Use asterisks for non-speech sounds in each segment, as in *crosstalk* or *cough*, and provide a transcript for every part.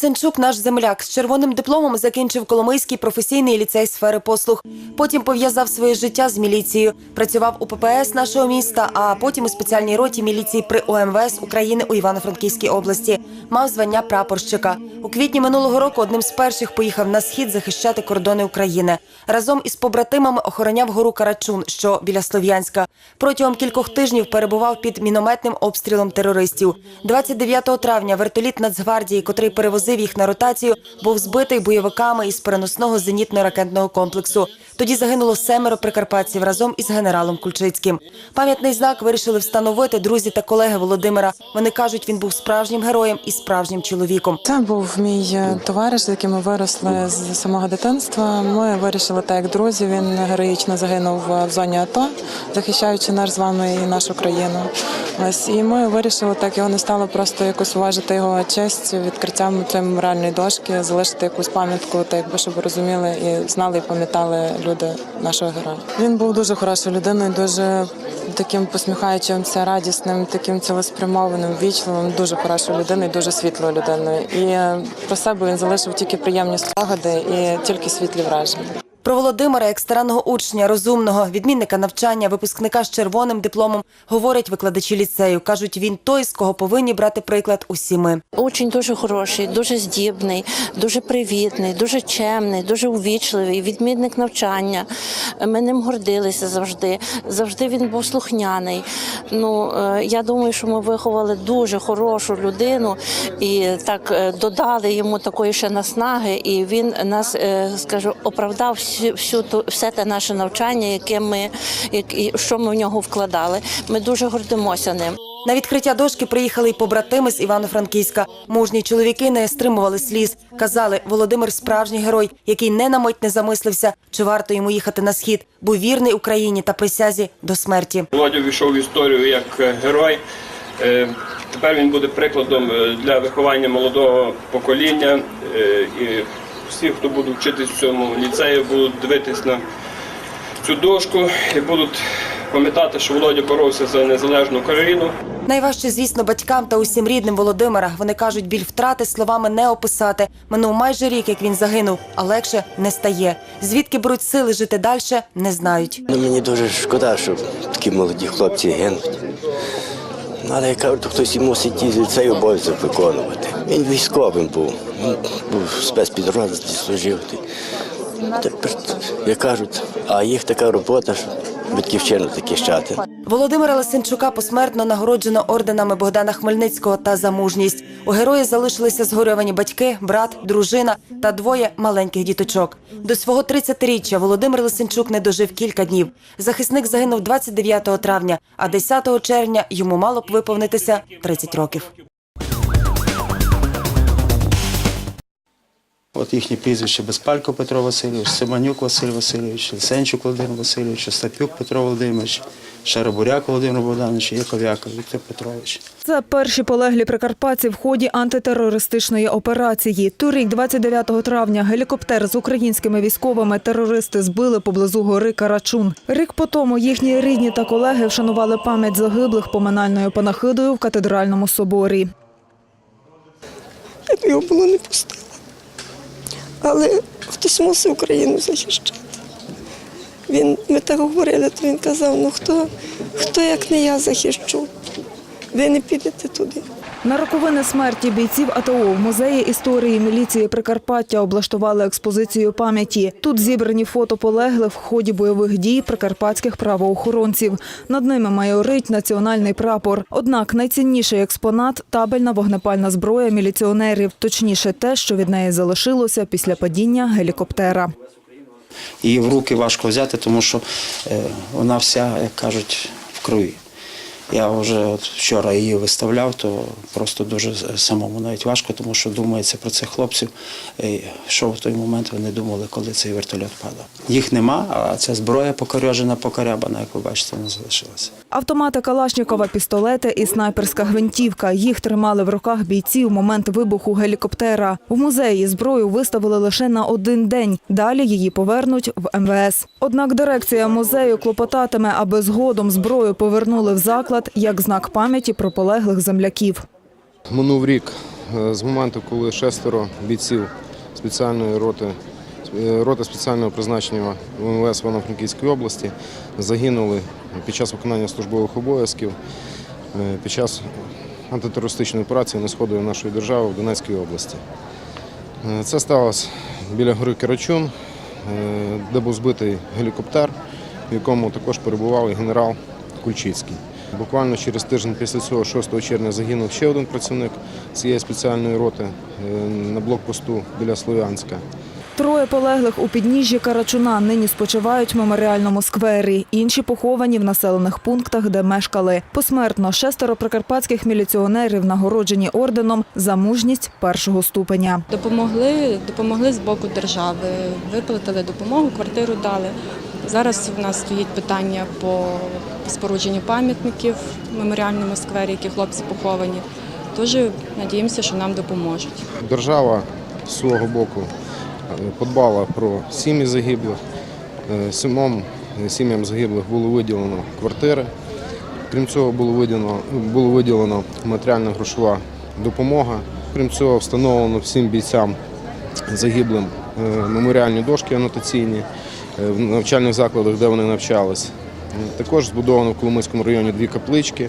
Лисенчук, наш земляк, з червоним дипломом закінчив Коломийський професійний ліцей сфери послуг. Потім пов'язав своє життя з міліцією. Працював у ППС нашого міста, а потім у спеціальній роті міліції при ОМВС України у Івано-Франківській області. Мав звання прапорщика. У квітні минулого року одним з перших поїхав на схід захищати кордони України. Разом із побратимами охороняв гору Карачун, що біля Слов'янська. Протягом кількох тижнів перебував під мінометним обстрілом терористів. 29 травня вертоліт Нацгвардії, котрий перевозив їх на ротацію, був збитий бойовиками із переносного зенітно-ракетного комплексу. Тоді загинуло семеро прикарпатців разом із генералом Кульчицьким. Пам'ятний знак вирішили встановити друзі та колеги Володимира. Вони кажуть, він був справжнім героєм і справжнім чоловіком. Це був мій е, товариш, з яким ми виросли з самого дитинства. Ми вирішили так, як друзі. Він героїчно загинув е, в зоні АТО, захищаючи наш з вами і нашу країну. Ось і ми вирішили так його не стало просто якось уважити його честь відкриттям цієї моральної дошки, залишити якусь пам'ятку, так якби щоб розуміли і знали і пам'ятали люди нашого героя. Він був дуже хорошою людиною, дуже таким посміхаючимся, радісним, таким цілеспрямованим, вічливим, дуже хорошою людиною, дуже світлою людиною. І про себе він залишив тільки приємні спогади і тільки світлі враження. Про Володимира, як старанного учня, розумного, відмінника навчання, випускника з червоним дипломом, говорять викладачі ліцею. кажуть, він той, з кого повинні брати приклад усі ми. Очень дуже хороший, дуже здібний, дуже привітний, дуже чемний, дуже увічливий, відмінник навчання. Ми ним гордилися завжди. Завжди він був слухняний. Ну е, я думаю, що ми виховали дуже хорошу людину і так е, додали йому такої ще наснаги, і він нас, е, скажу, оправдав всю, всю ту- все те наше навчання, яке ми, як- і що ми в нього вкладали. Ми дуже гордимося ним. На відкриття дошки приїхали й побратими з Івано-Франківська. Мужні чоловіки не стримували сліз. Казали, Володимир справжній герой, який не на мить не замислився, чи варто йому їхати на схід, був вірний Україні та присязі до смерті. Володя війшов в історію як е, герой. Е, Тепер він буде прикладом е, для виховання молодого покоління. І всі, хто буде вчитись в цьому ліцеї, будуть дивитись на цю дошку і будуть пам'ятати, що Володя боровся за незалежну Україну. Найважче, звісно, батькам та усім рідним Володимира. Вони кажуть, біль втрати словами не описати. Минув майже рік, як він загинув, а легше не стає. Звідки беруть сили жити далі, не знають. Ну, мені дуже шкода, що такі молоді хлопці гинуть. Ну, Але я кажу, то хтось і мусить цей обов'язок виконувати. Він військовим був, він був спецпідрозділ служив. Як кажуть, а їх така робота, що батьківщину захищати. Володимира Лисенчука посмертно нагороджено орденами Богдана Хмельницького та за мужність. У герої залишилися згорьовані батьки, брат, дружина та двоє маленьких діточок. До свого 30-річчя Володимир Лисенчук не дожив кілька днів. Захисник загинув 29 травня, а 10 червня йому мало б виповнитися 30 років. От їхні прізвища Безпалько Петро Васильович, Семенюк Василь Васильович, Лисенчук Володимир Васильович, Остапюк Петро Володимирович, Шаробуряк Володимир Богданович, і Яков'яков Віктор Петрович. Це перші полеглі прикарпатці в ході антитерористичної операції. Торік, 29 травня, гелікоптер з українськими військовими терористи збили поблизу гори Карачун. Рік по тому їхні рідні та колеги вшанували пам'ять загиблих поминальною панахидою в катедральному соборі. Його було не пустила. Але хтось мусив Україну захищати. Він, ми так говорили, то він казав, ну хто, хто як не я захищу, ви не підете туди. На роковини смерті бійців АТО в музеї історії міліції Прикарпаття облаштували експозицію пам'яті. Тут зібрані фото полеглих в ході бойових дій прикарпатських правоохоронців. Над ними майорить національний прапор. Однак найцінніший експонат табельна вогнепальна зброя міліціонерів, точніше те, що від неї залишилося після падіння гелікоптера. Її в руки важко взяти, тому що е, вона вся, як кажуть, в крові. Я вже от вчора її виставляв, то просто дуже самому навіть важко, тому що думається про цих хлопців, що в той момент вони думали, коли цей вертольот падав. Їх нема, а ця зброя покорьожена, покорябана, як ви бачите, не залишилася. Автомати Калашнікова, пістолети і снайперська гвинтівка. Їх тримали в руках бійці в момент вибуху гелікоптера. В музеї зброю виставили лише на один день. Далі її повернуть в МВС. Однак дирекція музею клопотатиме, аби згодом зброю повернули в заклад як знак пам'яті про полеглих земляків. Минув рік е, з моменту, коли шестеро бійців спеціальної роти, е, роти спеціального призначення ВМВС Івано-Франківської області загинули під час виконання службових обов'язків е, під час антитерористичної операції на сході нашої держави в Донецькій області. Е, Це сталося біля гори Керачун, е, де був збитий гелікоптер, в якому також перебував і генерал Кульчицький. Буквально через тиждень після цього, 6 червня, загинув ще один працівник цієї спеціальної роти на блокпосту біля Слов'янська. Троє полеглих у підніжжі Карачуна нині спочивають в меморіальному сквері. Інші поховані в населених пунктах, де мешкали. Посмертно шестеро прикарпатських міліціонерів нагороджені орденом за мужність першого ступеня. Допомогли, допомогли з боку держави, виплатили допомогу, квартиру дали. Зараз в нас стоїть питання по спорудженню пам'ятників в меморіальному сквері, які хлопці поховані. Тож надіємося, що нам допоможуть. Держава з свого боку подбала про сім'ї загиблих. Е, Сімом е, сім'ям загиблих було виділено квартири. Крім цього, було виділено, було виділено матеріальна грошова допомога. Крім цього, встановлено всім бійцям загиблим е, меморіальні дошки анотаційні е, в навчальних закладах, де вони навчались. Е, Також збудовано в Коломийському районі дві каплички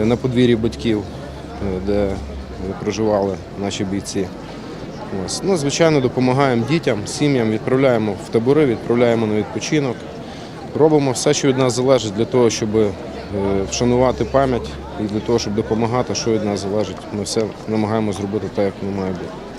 е, на подвір'ї батьків, е, де е, проживали наші бійці. Ось. Ну, звичайно, допомагаємо дітям, сім'ям, відправляємо в табори, відправляємо на відпочинок. Робимо все, що від нас залежить для того, щоб е, вшанувати пам'ять і для того, щоб допомагати, що від нас залежить. Ми все намагаємося зробити так, як воно має бути.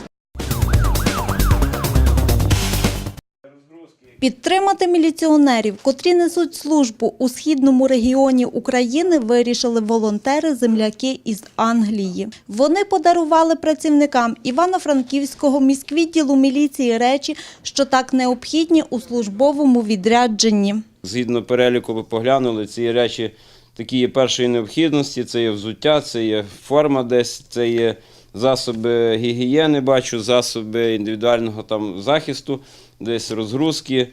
Підтримати міліціонерів, котрі несуть службу у східному регіоні України, вирішили волонтери-земляки із Англії. Вони подарували працівникам Івано-Франківського міськвідділу міліції речі, що так необхідні у службовому відрядженні. Згідно переліку, ви поглянули, ці речі такі є першої необхідності, це є взуття, це є форма десь, це є засоби гігієни, бачу, засоби індивідуального там захисту, десь розгрузки.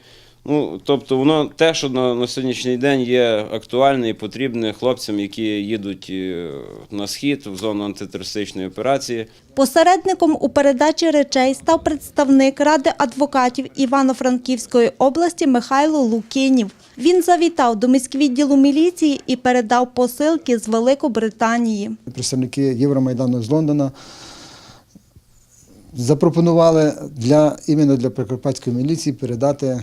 Ну, тобто воно те, що на, на сьогоднішній день є актуальне і потрібне хлопцям, які їдуть е, на схід в зону антитерористичної операції. Посередником у передачі речей став представник Ради адвокатів Івано-Франківської області Михайло Лукінів. Він завітав до міськвідділу міліції і передав посилки з Великобританії. представники Євромайдану з Лондона запропонували для іменно для Прикарпатської міліції передати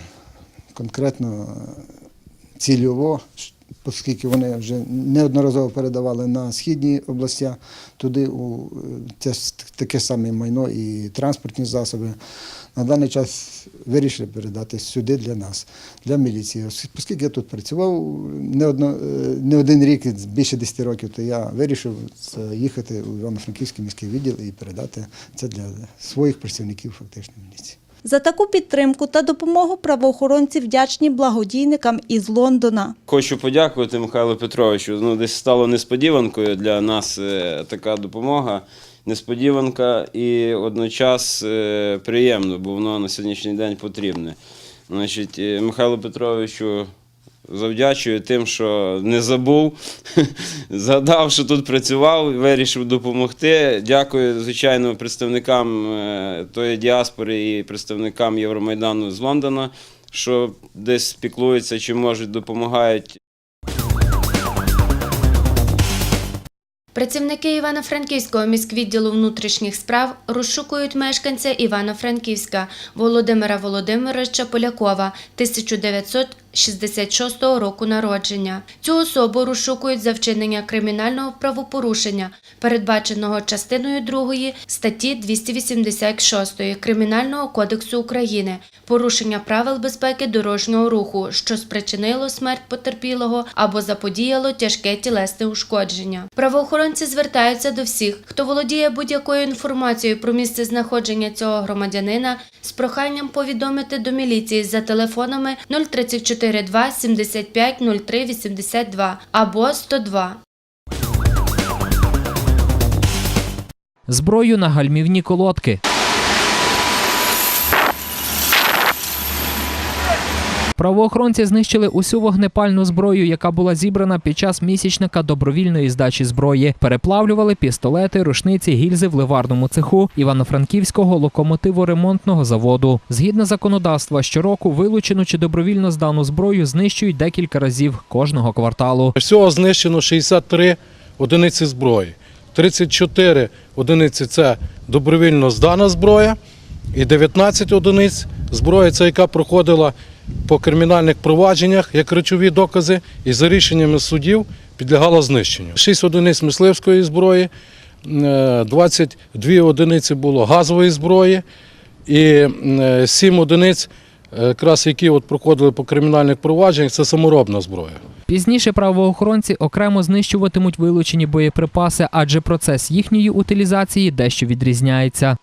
конкретно цільово, оскільки вони вже неодноразово передавали на східні області, туди у е, це таке саме майно і транспортні засоби. На даний час вирішили передати сюди для нас, для міліції. Оскільки я тут працював не, одно, е, не один рік, більше 10 років, то я вирішив їхати у Івано-Франківський міський відділ і передати це для своїх працівників фактично міліції. За таку підтримку та допомогу правоохоронці вдячні благодійникам із Лондона. Хочу подякувати Михайлу Петровичу. Ну, десь стало несподіванкою для нас е, така допомога. Несподіванка і одночас е, приємно, бо воно на сьогоднішній день потрібне. Значить, е, Михайлу Петровичу завдячую тим, що не забув, *laughs* згадав, що тут працював, вирішив допомогти. Дякую, звичайно, представникам е, тої діаспори і представникам Євромайдану з Лондона, що десь піклуються чи можуть допомагають. Працівники Івано-Франківського міськвідділу внутрішніх справ розшукують мешканця Івано-Франківська Володимира Володимировича Полякова 1966 року народження. Цю особу розшукують за вчинення кримінального правопорушення, передбаченого частиною 2 статті 286 Кримінального кодексу України, порушення правил безпеки дорожнього руху, що спричинило смерть потерпілого або заподіяло тяжке тілесне ушкодження. Правоохоронці звертаються до всіх, хто володіє будь-якою інформацією про місце знаходження цього громадянина з проханням повідомити до міліції за телефонами 034 2 75 03 82 або 102. зброю на гальмівні колодки. Правоохоронці знищили усю вогнепальну зброю, яка була зібрана під час місячника добровільної здачі зброї. Переплавлювали пістолети, рушниці, гільзи в ливарному цеху Івано-Франківського локомотиворемонтного заводу. Згідно законодавства, щороку вилучену чи добровільно здану зброю знищують декілька разів кожного кварталу. Всього знищено 63 одиниці зброї. 34 одиниці це добровільно здана зброя, і 19 одиниць зброя, це яка проходила по кримінальних провадженнях як речові докази, і за рішеннями судів підлягала знищенню. 6 одиниць мисливської зброї, е, 22 одиниці було газової зброї і 7 одиниць, е, якраз які от проходили по кримінальних провадженнях, це саморобна зброя. Пізніше правоохоронці окремо знищуватимуть вилучені боєприпаси, адже процес їхньої утилізації дещо відрізняється.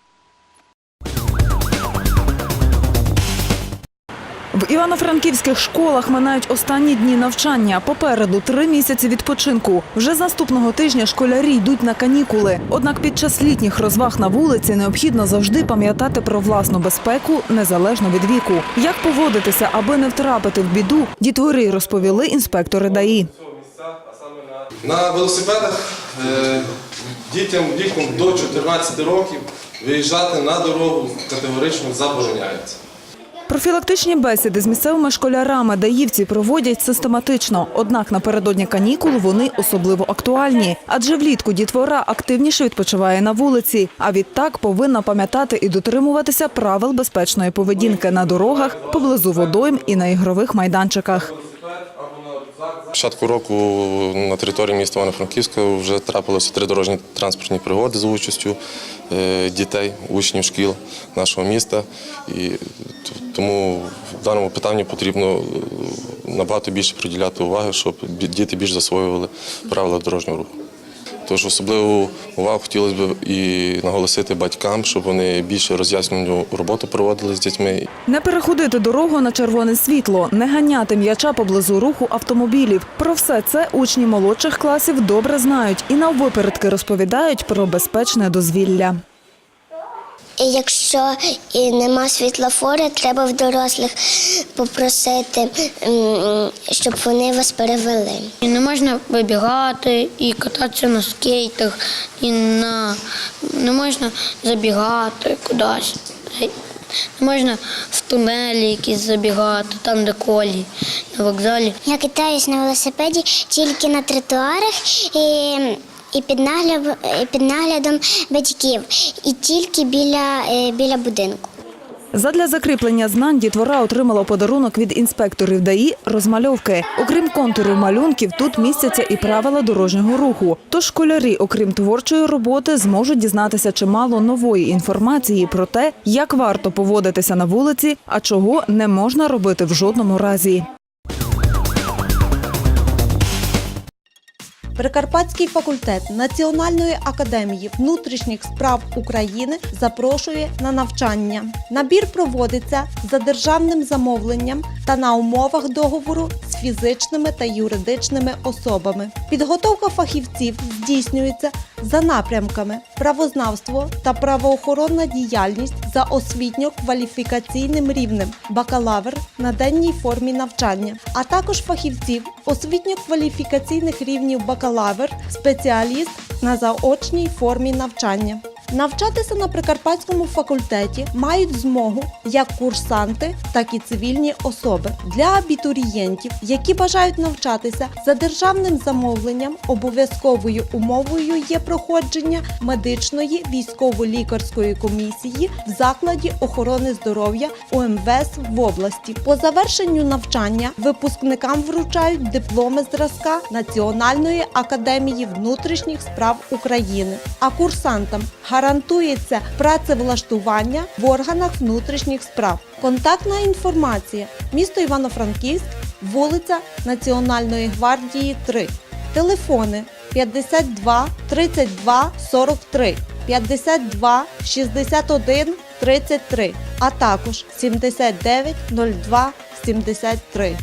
Івано-франківських школах минають останні дні навчання. Попереду три місяці відпочинку. Вже наступного тижня школярі йдуть на канікули. Однак під час літніх розваг на вулиці необхідно завжди пам'ятати про власну безпеку незалежно від віку. Як поводитися, аби не втрапити в біду, дітвори розповіли інспектори ДАІ. На велосипедах е, дітям віком до 14 років виїжджати на дорогу категорично забороняється. Профілактичні бесіди з місцевими школярами даївці проводять систематично. Однак напередодні канікул вони особливо актуальні, адже влітку дітвора активніше відпочиває на вулиці, а відтак повинна пам'ятати і дотримуватися правил безпечної поведінки на дорогах, поблизу водойм і на ігрових майданчиках. Початку року на території міста Івано-Франківська вже трапилося три дорожні транспортні пригоди за участю е, дітей, учнів шкіл нашого міста. І тому в даному питанні потрібно е, набагато більше приділяти уваги, щоб діти більш засвоювали правила дорожнього руху. Тож особливу увагу хотілося б і наголосити батькам, щоб вони більше роз'яснювальну роботу проводили з дітьми Не переходити дорогу на червоне світло, не ганяти м'яча поблизу руху автомобілів. Про все це учні молодших класів добре знають і наввипередки розповідають про безпечне дозвілля. Якщо і нема світлофора, треба в дорослих попросити, щоб вони вас перевели. І не можна вибігати і кататися на скейтах, і на не можна забігати кудись. Не можна в тунелі якісь забігати, там де колії, на вокзалі. Я катаюсь на велосипеді тільки на тротуарах і, і під, наглядом, під наглядом батьків, і тільки біля, е, біля будинку. Задля закріплення знань дітвора отримала подарунок від інспекторів ДАІ розмальовки. Окрім контурів малюнків, тут містяться і правила дорожнього руху. Тож школярі, окрім творчої роботи, зможуть дізнатися чимало нової інформації про те, як варто поводитися на вулиці, а чого не можна робити в жодному разі. Прикарпатський факультет Національної академії внутрішніх справ України запрошує на навчання. Набір проводиться за державним замовленням та на умовах договору з фізичними та юридичними особами. Підготовка фахівців здійснюється за напрямками правознавство та правоохоронна діяльність за освітньо-кваліфікаційним рівнем бакалавр на денній формі навчання, а також фахівців освітньо-кваліфікаційних рівнів бакалавр, спеціаліст на заочній формі навчання. Навчатися на Прикарпатському факультеті мають змогу як курсанти, так і цивільні особи. Для абітурієнтів, які бажають навчатися за державним замовленням, обов'язковою умовою є проходження медичної військово-лікарської комісії в закладі охорони здоров'я УМВС в області. По завершенню навчання випускникам вручають дипломи зразка Національної академії внутрішніх справ України, а курсантам гарантується працевлаштування в органах внутрішніх справ. Контактна інформація. Місто Івано-Франківськ, вулиця Національної гвардії 3. Телефони 52 32 43, 52 61 33, а також 79 02 73.